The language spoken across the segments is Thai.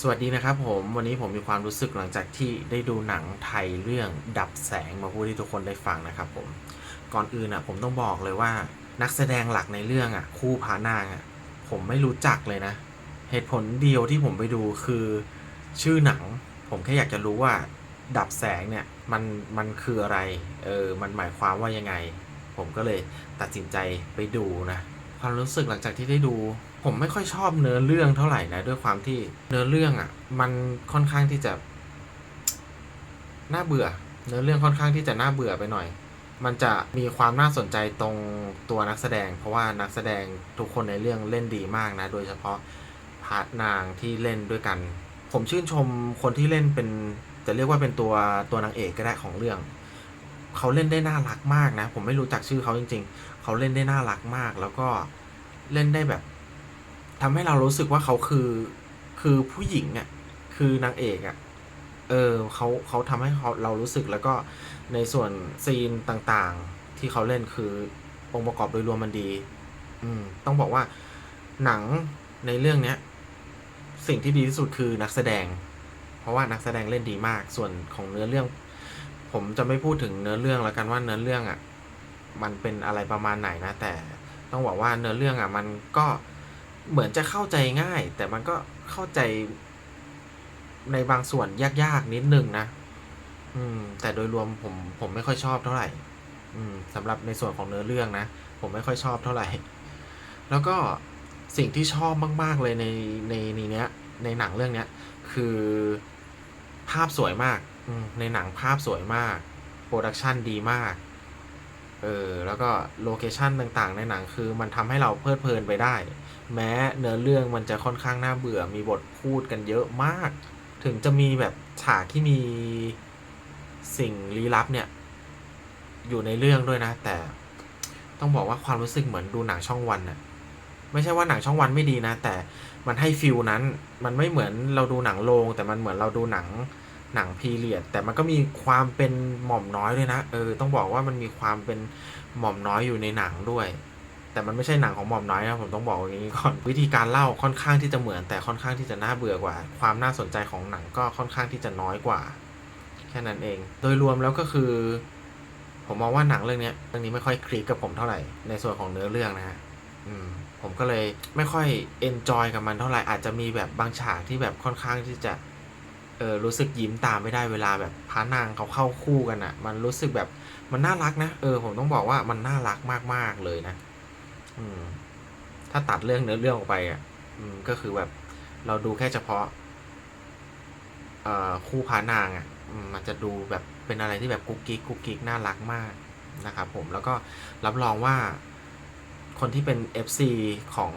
สวัสดีนะครับผมวันนี้ผมมีความรู้สึกหลังจากที่ได้ดูหนังไทยเรื่องดับแสงมาพูดให้ทุกคนได้ฟังนะครับผมก่อนอื่นอะผมต้องบอกเลยว่านักแสดงหลักในเรื่องอะคู่พานางอะผมไม่รู้จักเลยนะ เหตุผลเดียวที่ผมไปดูคือชื่อหนัง ผมแค่อยากจะรู้ว่าดับแสงเนี่ยมันมันคืออะไรเออมันหมายความว่ายังไง ผมก็เลยตัดสินใจไปดูนะ ความรู้สึกหลังจากที่ได้ดู ผมไม่ค่อยชอบเนื้อเรื่องเท่าไหร่นะด้วยความที่เนื้อเรื่องอะ มันค่อนข้างที่จะน่าเบื่อ เนื้อเรื่องค่อนข้างที่จะน่าเบื่อไปหน่อย มันจะมีความน่าสนใจตรงตัวนักแสดง เพราะว่านักแสดงทุกคนในเรื่องเล่นดีมากนะ โดยเฉพาะพาร์ทนางที่เล่นด้วยกัน ผมชื่นชมคนที่เล่นเป็นจะเรียกว่าเป็นตัวตัวนางเอกก็ได้ของเรื่อง เขาเล่นได้น่ารักมากนะ ผมไม่รู้จักชื่อเขาจริง ๆ เขาเล่นได้น่ารักมาก แล้วก็เล่นได้แบบทำให้เรารู้สึกว่าเขาคือ คือผู้หญิงอะ่ะ คือนางเอกอะ่ะ เออเขาเขาทำให้เขาเรารู้สึกแล้วก็ในส่วนซีนต่างๆ ที่เขาเล่นคือองค์ประกอบโดยรวมมันดี อืม ต้องบอกว่าหนังในเรื่องเนี้ย สิ่งที่ดีที่สุดคือนักแสดง เพราะว่านักแสดงเล่นดีมาก ส่วนของเนื้อเรื่อง ผมจะไม่พูดถึงเนื้อเรื่องแล้วกันว่าเนื้อเรื่องอะ่ะมันเป็นอะไรประมาณไหนนะ แต่ต้องบอกว่าเนื้อเรื่องอะ มันก็เหมือนจะเข้าใจง่าย แต่มันก็เข้าใจในบางส่วนยากๆนิดนึงนะ อืม แต่โดยรวมผมผมไม่ค่อยชอบเท่าไหร่ อืมสำหรับในส่วนของเนื้อเรื่องนะผมไม่ค่อยชอบเท่าไหร่ แล้วก็สิ่งที่ชอบมาก ๆ เลยในในในเนี้ย ในหนังเรื่องเนี้ย คือภาพสวยมาก ในหนังภาพสวยมาก โปรดักชันดีมาก เออ แล้วก็โลเคชันต่างๆ ในหนังคือมันทำให้เราเพลิดเพลินไปได้ แม้เนื้อเรื่องมันจะค่อนข้างน่าเบื่อ มีบทพูดกันเยอะมาก ถึงจะมีแบบฉากที่มีสิ่งลี้ลับเนี่ย อยู่ในเรื่องด้วยนะ แต่ต้องบอกว่าความรู้สึกเหมือนดูหนังช่องวันน่ะไม่ใช่ว่าหนังช่องวันไม่ดีนะ แต่มันให้ฟิลนั้น มันไม่เหมือนเราดูหนังโรงแต่มันเหมือนเราดูหนัง หนังพีเรียด แต่มันก็มีความเป็นหม่อมน้อยด้วยนะเออต้องบอกว่ามันมีความเป็นหม่อมน้อยอยู่ในหนังด้วย แต่มันไม่ใช่หนังของหม่อมน้อยนะผมต้องบอกอย่างนี้ก่อนวิธีการเล่าค่อนข้างที่จะเหมือน แต่ค่อนข้างที่จะน่าเบื่อกว่า ความน่าสนใจของหนังก็ค่อนข้างที่จะน้อยกว่า แค่นั้นเอง โดยรวมแล้วก็คือ ผมมองว่าหนังเรื่องนี้เรื่องนี้ไม่ค่อยคลิกกับผมเท่าไหร่ในส่วนของเนื้อเรื่องนะฮะผมก็เลยไม่ค่อยเอนจอยกับมันเท่าไหร่อาจจะมีแบบบางฉากที่แบบค่อนข้างที่จะ เออรู้สึกยิ้มตามไม่ได้เวลาแบบพระนางเขาเข้าคู่กันอะ่ะ มันรู้สึกแบบมันน่ารักนะเออผมต้องบอกว่ามันน่ารักมากๆเลยนะ อืม ถ้าตัดเรื่องเนื้อเรื่องออกไปอะ่ะ อืม ก็คือแบบเราดูแค่เฉพาะ เอ่อคู่พระนางอะ่ะมันจะดูแบบเป็นอะไรที่แบบกุ๊กกิ๊กกุ๊กกิ๊กน่ารักมากนะครับผมแล้วก็รับรองว่าคนที่เป็น FC ของ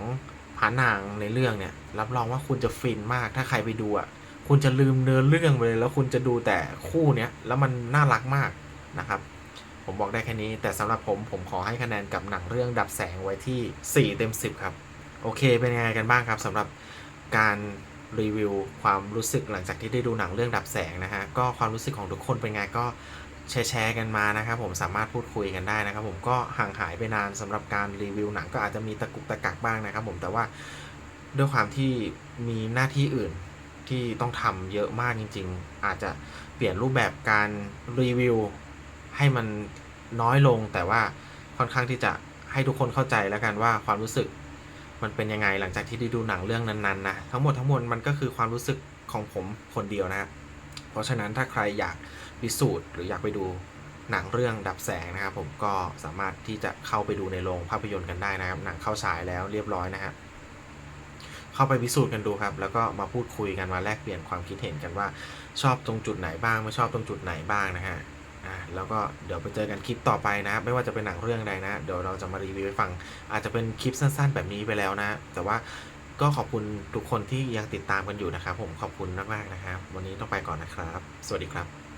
พระนางในเรื่องเนี่ย รับรองว่าคุณจะฟินมากถ้าใครไปดูอะ คุณจะลืมเนื้อเรื่องไปเลยแล้วคุณจะดูแต่คู่เนี้ยแล้วมันน่ารักมากนะครับ ผมบอกได้แค่นี้ แต่สำหรับผมผมขอให้คะแนนกับหนังเรื่องดับแสงไว้ที่ 4 เต็ม 10 ครับ โอเคเป็นยังไงกันบ้างครับสำหรับการรีวิวความรู้สึกหลังจากที่ได้ดูหนังเรื่องดับแสงนะฮะก็ความรู้สึกของทุกคนเป็นไงก็แชร์แชร์กันมานะครับผมสามารถพูดคุยกันได้นะครับ ผมก็ห่างหายไปนานสำหรับการรีวิวหนังก็อาจจะมีตะกุกตะกักบ้างนะครับ ผมแต่ว่าด้วยความที่มีหน้าที่อื่น ที่ต้องทำเยอะมากจริง ๆ อาจจะเปลี่ยนรูปแบบการรีวิวให้มันน้อยลง แต่ว่าค่อนข้างที่จะให้ทุกคนเข้าใจแล้วกันว่าความรู้สึกมันเป็นยังไงหลังจากที่ได้ดูหนังเรื่องนั้นๆนะทั้งหมดทั้งมวลมันก็คือความรู้สึกของผมคนเดียวนะครับเพราะฉะนั้นถ้าใครอยากพิสูจน์หรืออยากไปดูหนังเรื่องดับแสงนะครับผมก็สามารถที่จะเข้าไปดูในโรงภาพยนตร์กันได้นะครับหนังเข้าฉายแล้วเรียบร้อยนะครับ เข้าไปพิสูจน์กันดูครับ แล้วก็มาพูดคุยกันมาแลกเปลี่ยนความคิดเห็นกันว่าชอบตรงจุดไหนบ้างไม่ชอบตรงจุดไหนบ้างนะฮะอ่าแล้วก็เดี๋ยวไปเจอกันคลิปต่อไปนะ ไม่ว่าจะเป็นหนังเรื่องใดนะ เดี๋ยวเราจะมารีวิวให้ฟัง อาจจะเป็นคลิปสั้น ๆ แบบนี้ไปแล้วนะ แต่ว่าก็ขอบคุณทุกคนที่ยังติดตามกันอยู่นะครับ ผมขอบคุณมากๆนะครับ วันนี้ต้องไปก่อนนะครับ สวัสดีครับ